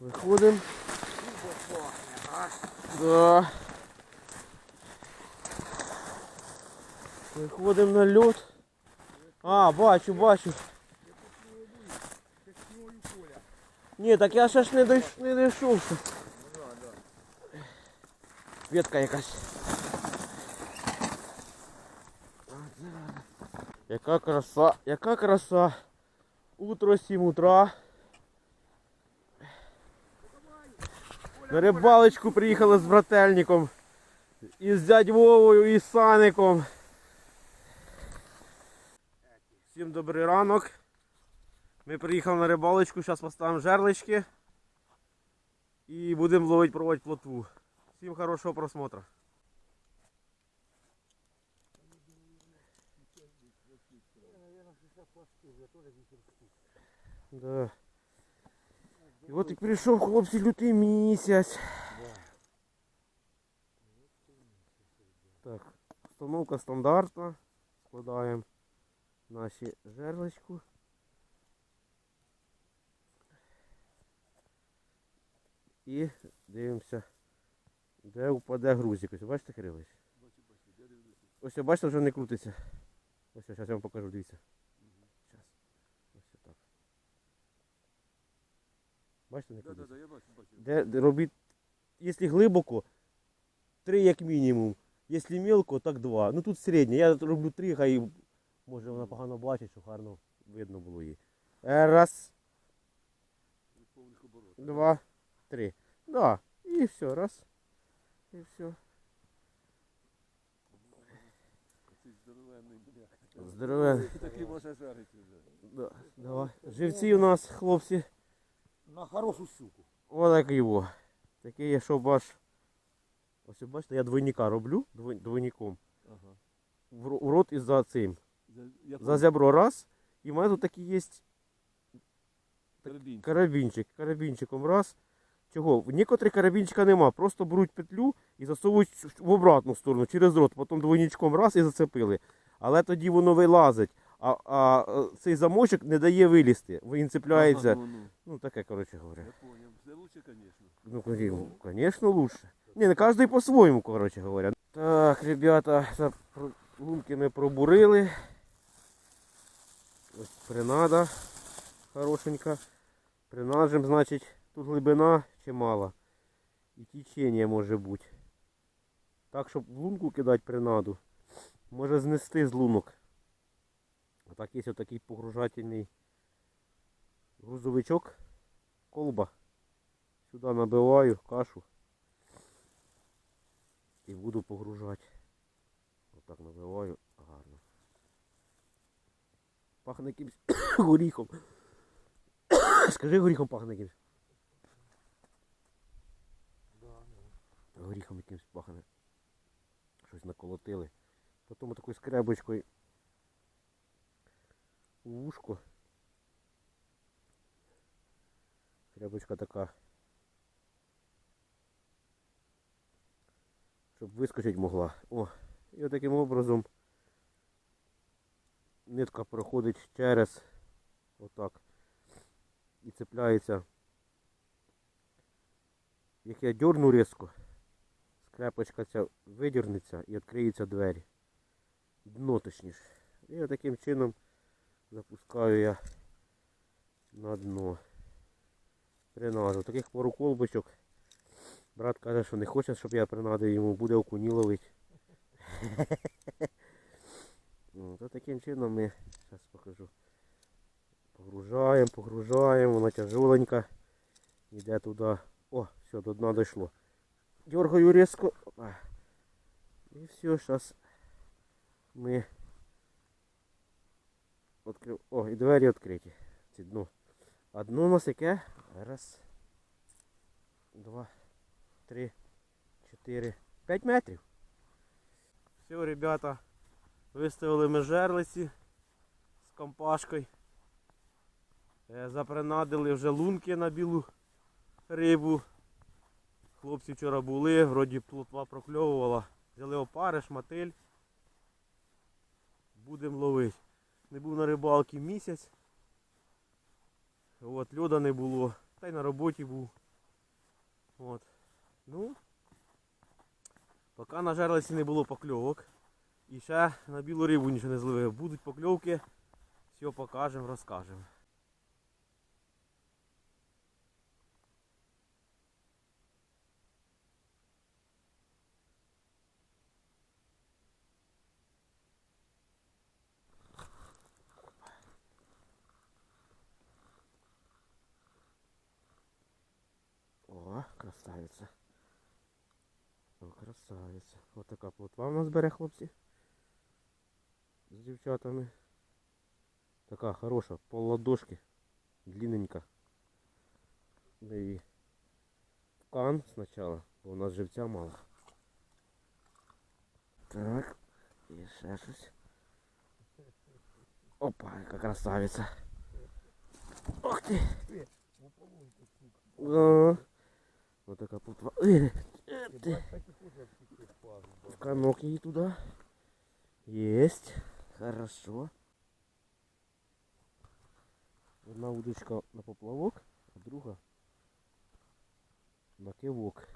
Виходимо. Да. Виходимо на льот. А, бачу, бачу. Ні, так я ж не дойш, не дійшов. Ветка якась. Яка краса, яка краса. Утро 7 утра. На рибалочку приїхали з брательником. І з дядь Вовою, і з Саником. Всім добрий ранок. Ми приїхали на рибалочку, зараз поставимо жерлички. І будемо ловити проводити плотву. Всім хорошого просмотру. Да. І от і прийшов хлопці лютий місяць. Так, установка стандартна. Складаємо наші жерлочку. І дивимося, де впаде грузик. Ось бачите, Кирилич? Ось бачите, вже не крутиться. Ось зараз я вам покажу, дивіться. Зараз. Ось так. Бачите, не Да, да, да, я бачу, бачу. Де, де робіть, якщо глибоко, три як мінімум. Якщо мілко, так два. Ну тут середнє. Я роблю три, хай може вона погано бачить, щоб гарно видно було її. Е, Раз, два, три. Да. І все, раз. І все. Здоровенний. Такий може жарити вже. Да. Давай. Живці у нас, хлопці. На хорошу щуку. Отак його. Такий є, щоб аж. Ось бачите, я двойника роблю двой- двойником. Ага. В рот і за цим. За, я За зябро раз. І в мене тут такий є Карабінчик. карабінчик. Карабінчиком раз. Чого? В некоторих карабінчика нема. Просто беруть петлю і засовують в обратну сторону через рот. Потім двойничком раз і зацепили. Але тоді воно вилазить. А, а е, цей замочок не дає вилізти. Він цепляється. Ага, ну, ну. Ну таке, коротше говоря. Я понял. Все лучше, конечно. Ну, конечно, лучше. Не, на каждый по-своему, короче говоря. Так, ребята, лунки ми пробурили. Ось принада хорошенька. Принажем, значить, тут глибина чимала. І течення може бути. Так, щоб в лунку кидати принаду, може знести з лунок. А так є отакий погружательний грузовичок, колба. Сюди набиваю кашу і буду погружати. Отак набиваю гарно. Пахне якимсь горіхом. Скажи горіхом пахне якимсь. Горіхом якимсь пахне. Щось наколотили. Потім такою скребочкою у вушко. Скребочка така. щоб вискочити могла. О, і таким образом нитка проходить через отак і цепляється. Як я дерну різко, скрепочка ця видірнеться і відкриються двері. Дно точніше. І таким чином запускаю я на дно. Принажу. Таких пару колбочок. Брат каже, що не хоче, щоб я принадив йому, буде окуні ловити. Ну, то таким чином ми, зараз покажу. Погружаємо, погружаємо, вона тяжоленька. Йде туди. О, все, до дна дійшло. Дергаю різко. І все, зараз ми відкрив. О, і двері відкриті. Ці дно. А дно у нас яке? Раз. Два. Три, чотири, п'ять метрів. Все, ребята, виставили ми жерлиці з компашкою. Е, Запринадили вже лунки на білу рибу. Хлопці вчора були, вроді плотва прокльовувала. Взяли опариш, мотиль. Будемо ловити. Не був на рибалці місяць. От, льода не було. Та й на роботі був. От. Ну. Поки на жерлиці не було покльовок. І ще на білу рибу нічого не зловив. Будуть покльовки, все покажемо, розкажемо. красавиця. О, красавиця. Ось така плотва у нас бере, хлопці. З дівчатами. Така хороша, пол ладошки. Длинненька. Да і в кан спочатку, бо у нас живця мало. Так, і ще щось. Опа, яка красавиця. Ох ти! Ага. Вот такая плотва. Э, э, ты. В канок ей туда. Есть. Хорошо. Одна удочка на поплавок, а друга на кивок.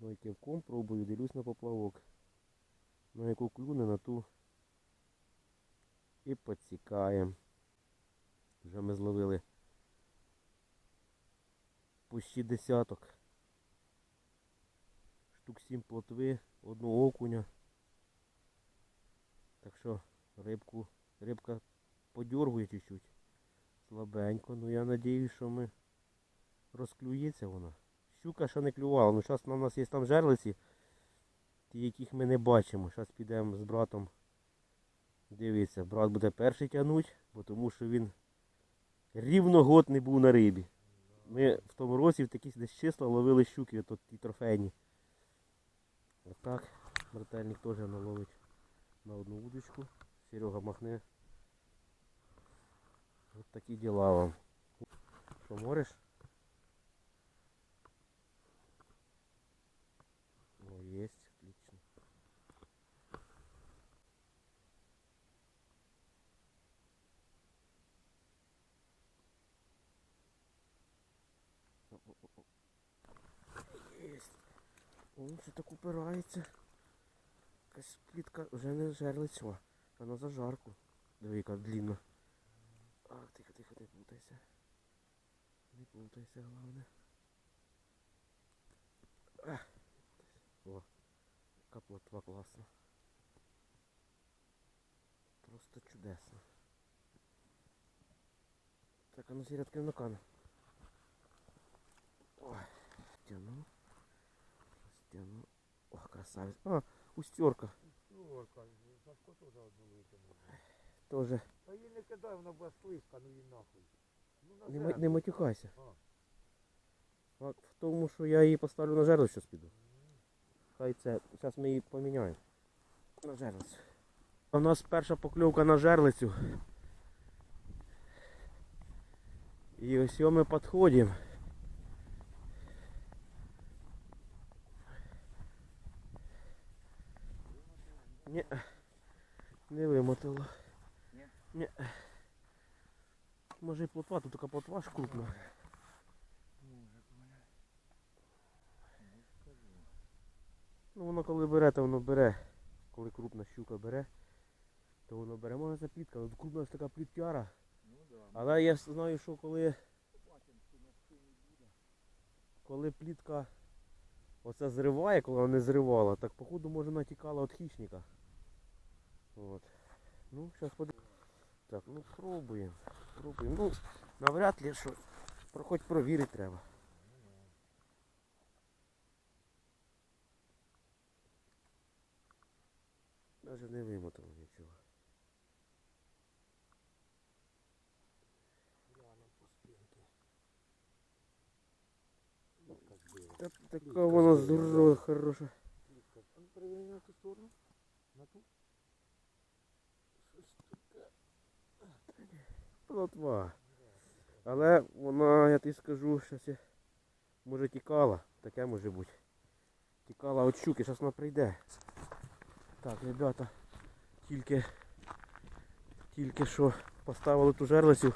Ну і кивком пробую, дивлюсь на поплавок. На яку клюне на ту і підсікаємо. Вже ми зловили почти десяток. Штук сім плотви, одного окуня. Так що рибку, рибка подергує чуть-чуть. Слабенько. Ну я надіюсь, що ми розклюється вона. Щука ще не клювала. Ну зараз у нас є там жерлиці, ті, яких ми не бачимо. Зараз підемо з братом. Дивіться, брат буде перший тягнуть, бо тому що він рівно год не був на рибі. Ми в тому році в такі десь числа ловили щуки, от ті трофейні. Отак. Брательник теж наловить на одну удочку. Серега махне. От такі діла вам. Що мориш? О, есть, О, що так упирається. Якась плітка вже не жерлицьва, а на зажарку. Диви, яка длінна. А, тихо, тихо, не плутайся. Не плутайся, головне. А. О, яка плотва класна. Просто чудесно. Так, а ну сірятки на кан. Ой, О, красавець. А, устьорка. Юрка, Сашко теж одну витягнув. Тоже. Та її не кидай, вона була слизька, ну її нахуй. Ну, на Не, ма- не матюкайся. А. Факт в тому, що я її поставлю на жерло, зараз піду. Хай це. Зараз ми її поміняємо. На жерлицю. У нас перша покльовка на жерлицю. І ось його ми підходимо. Ні, не вимотало. Ні? Ні. Може і плотва, тут така плотва ж крупна. Ну воно коли бере, то воно бере. Коли крупна щука бере, то воно бере. Може це плітка, але крупна така пліттяра. Ну да. Але я знаю, що коли. Коли плітка оце зриває, коли вона не зривала, так походу може натікала від хищника. От. Ну, зараз подивимось. Так, ну пробуємо. Пробуємо. Ну, навряд ли що. Про хоч провірити треба. Даже не вимотало нічого. Та така вона здорова, хороша. Переверни на ту сторону. На ту. Плотва. Але вона, я тобі скажу, щось може тікала. Таке може бути. Тікала від щуки, зараз вона прийде. Так, ребята, тільки, тільки що поставили ту жерлицю.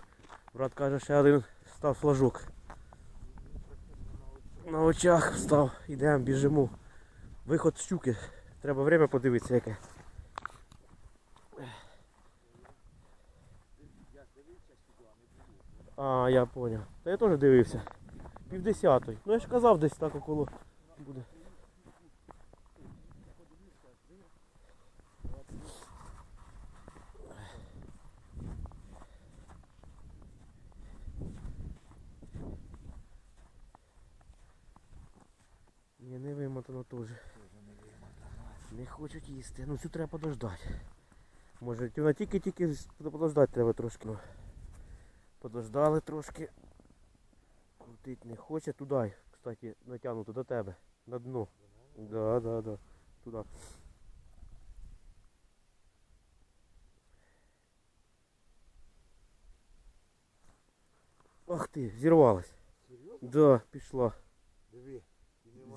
Брат каже, ще один став флажок. На очах встав, йдемо, біжимо. Виход з щуки. Треба время подивитися яке. А, я поняв. Та я теж дивився. Пів десятої. Ну я ж казав десь так около буде. Ні, не вимотано теж. Не хочуть їсти. Ну цю треба подождати. Може, тільки-тільки подождати треба трошки. Подождали трошки. Крутить не хоче. Туди, кстати, натягнуто до тебе. На дно. Да, да, да. Туди. Ах ти, зірвалась. Серйозно? Да, пішла. Диви.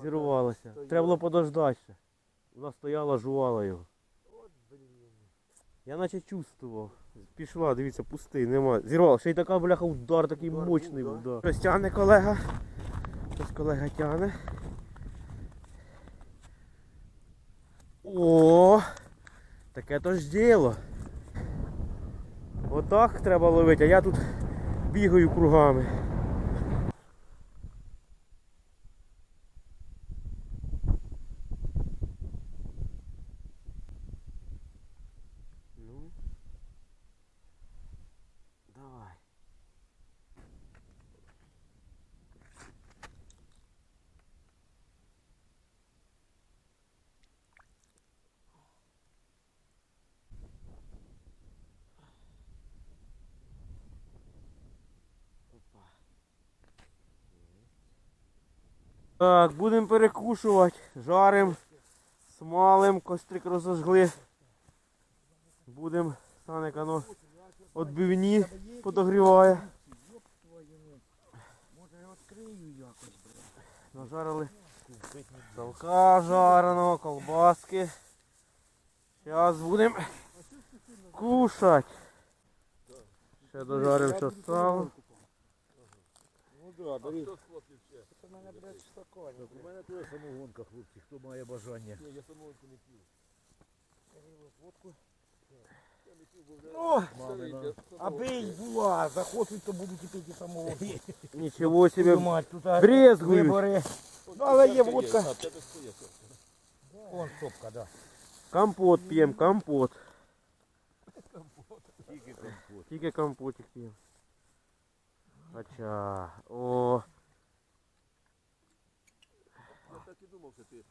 Зірвалася. Треба було подождати ще. Вона стояла, жувала його. Я наче чувствував. Пішла, дивіться, пустий, нема. Зірвала. Ще й така бляха удар такий Удар мощний був. Да. Щось тягне колега. Щось колега тягне. О! Таке то ж діло. Отак треба ловити, а я тут бігаю кругами. Ну. Давай. Опа. Так, будемо перекушувати. Жарим, смалим, кострик розожгли. Будемо, Саник, оно отбивні подогріває. Може я відкрию якось. Нажарили салка жареного, колбаски. Зараз будемо кушати. Ще дожаримо ще сало. Ну да, бери. Хто з хлопців ще? Це в мене, блядь, стакан. У мене теж самогонка, хлопці, хто має бажання. Ні, я самогонку не п'ю. водку. Я не п'ю, бо вже О, старий, Мамина. я самогонку. аби й була, захочуть, то будуть і пити самогонку. Нічого собі. Мать, тут а, Брезгують. вибори. От Ну, але це є є, водка. а, це десь є, це. Вон сопка, да. Компот п'ємо, компот. Тільки компот. Тільки компотик п'ємо. Хоча. О, Я так і думав, що ти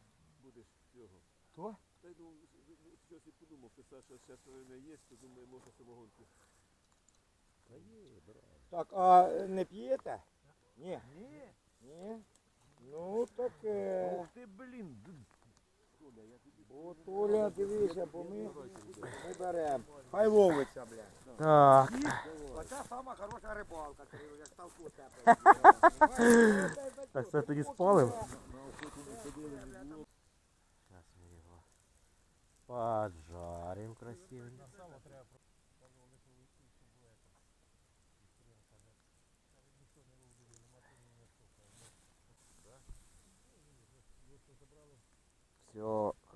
будеш цього. Хто? Та й думав, щось і подумав, що Саша зараз не є, то думаю, може самогонку. Та є, брат. Так, а не п'єте? Ні. Ні? Ні? Ну, так... Е... Ух ти, блін. д- о, Толя, дивися, бо ми, ми беремо. Хай ловиться, блядь. так. Оця сама хороша рибалка, Кирило, як ставку Так це тоді було. Зараз ми його поджаримо красивенько. Все.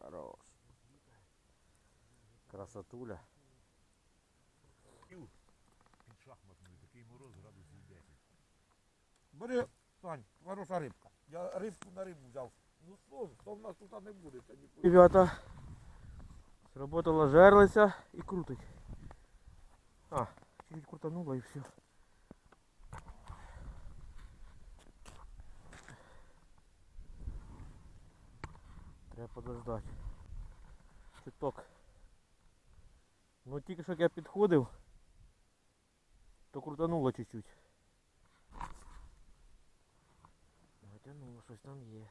Красотуля. Під шахматною, такий мороз градусів 10. Бери, Сань, хороша рибка. Я рибку на рибу взяв. Ну що, то в нас тут не буде. Ребята, сработала жерлиця і крутить. А, чуть крутануло і все. Треба подождати. Чуток. Ну тільки що як я підходив, то крутануло чуть-чуть. Натягнуло, щось там є.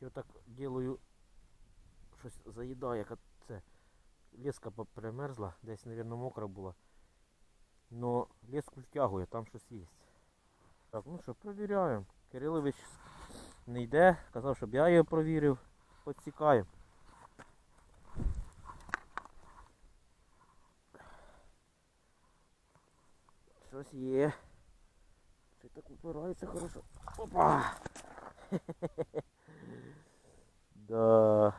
Я так делаю, щось заїдає, як це. Леска примерзла, десь, мабуть, мокра була. Но леску втягує, там щось є. Так, ну що, провіряємо. Кирилович не йде, казав, щоб я його провірив. Підсікаємо. Щось є. Й так упирається хорошо. Опа! Да.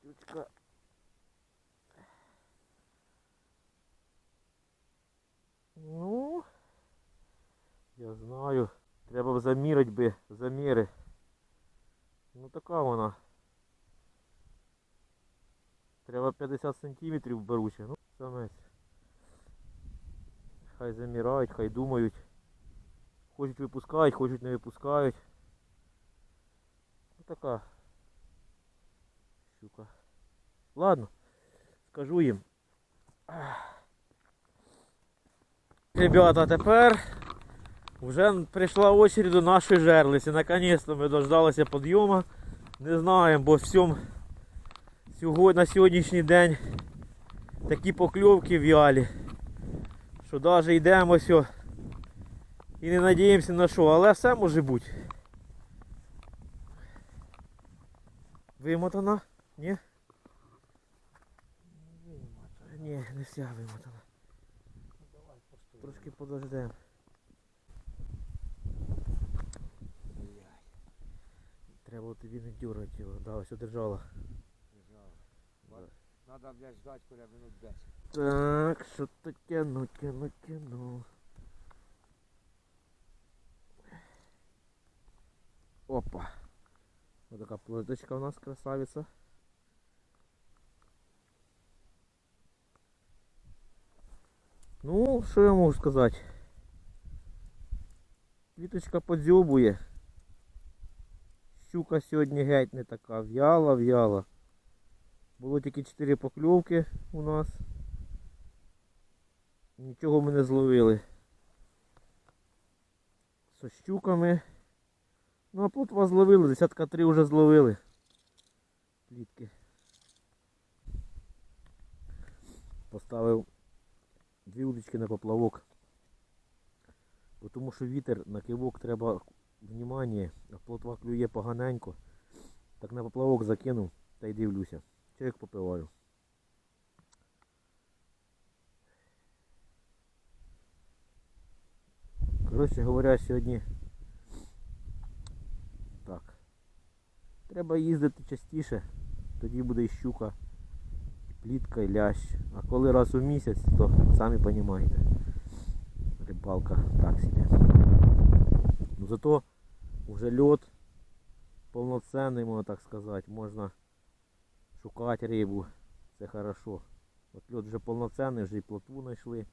Щучка. Ну, я знаю. Треба б замірити би заміри. Ну така вона. Треба 50 сантиметрів беруче. Ну, самець. Хай замірають, хай думають. Хочуть випускають, хочуть не випускають. Ну така. Щука. Ладно, скажу їм. Ребята, тепер вже прийшла очередь до нашої жерлиці. Наконець-то ми дождалися підйому. Не знаємо, бо всьому на сьогоднішній день такі покльовки в'ялі, що навіть йдемо сьо і не надіємося на що, але все може бути. Вимотана? Ні? Ні, не вся вимотана. Трошки подождемо. Треба тобі не дюрати його. Да, ось одержала. Надо, блядь, ждать, коля, минут 10. Так, що то тяну, тяну, тяну. Опа. Вот така плиточка у нас красавиця. Ну, що я можу сказати? Квіточка подзьобує. Щука сьогодні геть не така. В'яла, в'яла. Було тільки 4 покльовки у нас. Нічого ми не зловили. Со щуками. Ну а плотва зловили, десятка три вже зловили. Плітки. Поставив дві удочки на поплавок. Бо Тому що вітер на кивок треба внимання, а плотва клює поганенько. Так на поплавок закинув та й дивлюся. Чайок попиваю. Коротше говоря, сьогодні так. Треба їздити частіше, тоді буде і щука, і плітка, і лящ. А коли раз у місяць, то самі розумієте. Рибалка так собі. Ну зато вже льот повноцінний, можна так сказати, можна шукати рибу. Це хорошо. От льот вже повноцінний, вже і плотву знайшли.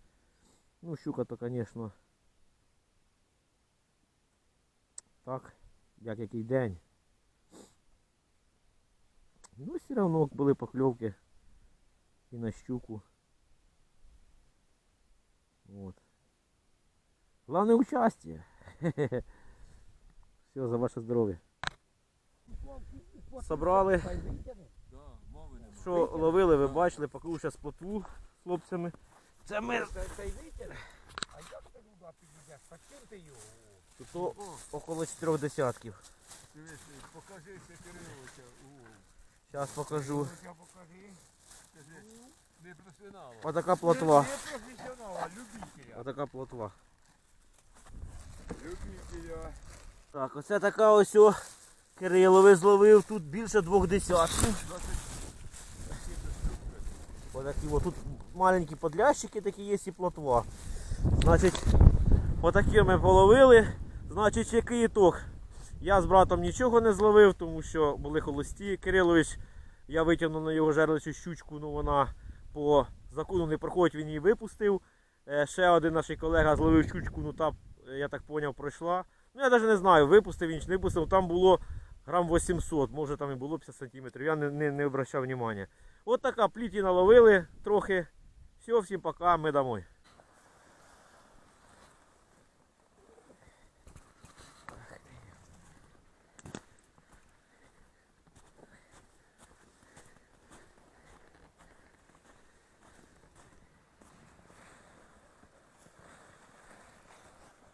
Ну, щука то, звісно, так, як який день. Ну, все одно були покльовки і на щуку. От. Главное участие. Все, за ваше здоров'я. Собрали. Що ловили, ви бачили, поклюв зараз плотву з хлопцями. Це ми. А як ти туди підійдеш? Та чим ти його? тут около чотирьох десятків. Покажи ще Кириловича. Зараз покажу. Не професіонала. Отака плотва. Не професіонала, любителя. Отака плотва. Любителя. Так, оце така ось о Кириловий зловив тут більше двох десятків. Отакі от тут маленькі подлящики такі є і плотва. Значить, отакі ми половили. Значить, який ітог? Я з братом нічого не зловив, тому що були холості. Кирилович, я витягнув на його жерлицю щучку, ну вона по закону не проходить, він її випустив. Е, Ще один наш колега зловив щучку, ну та, я так зрозумів, пройшла. Ну я навіть не знаю, випустив він чи не випустив. Там було грам 800, може там і було 50 см. Я не, не, не обращав уваги. От така пліті наловили трохи. Все, всім пока, ми домой.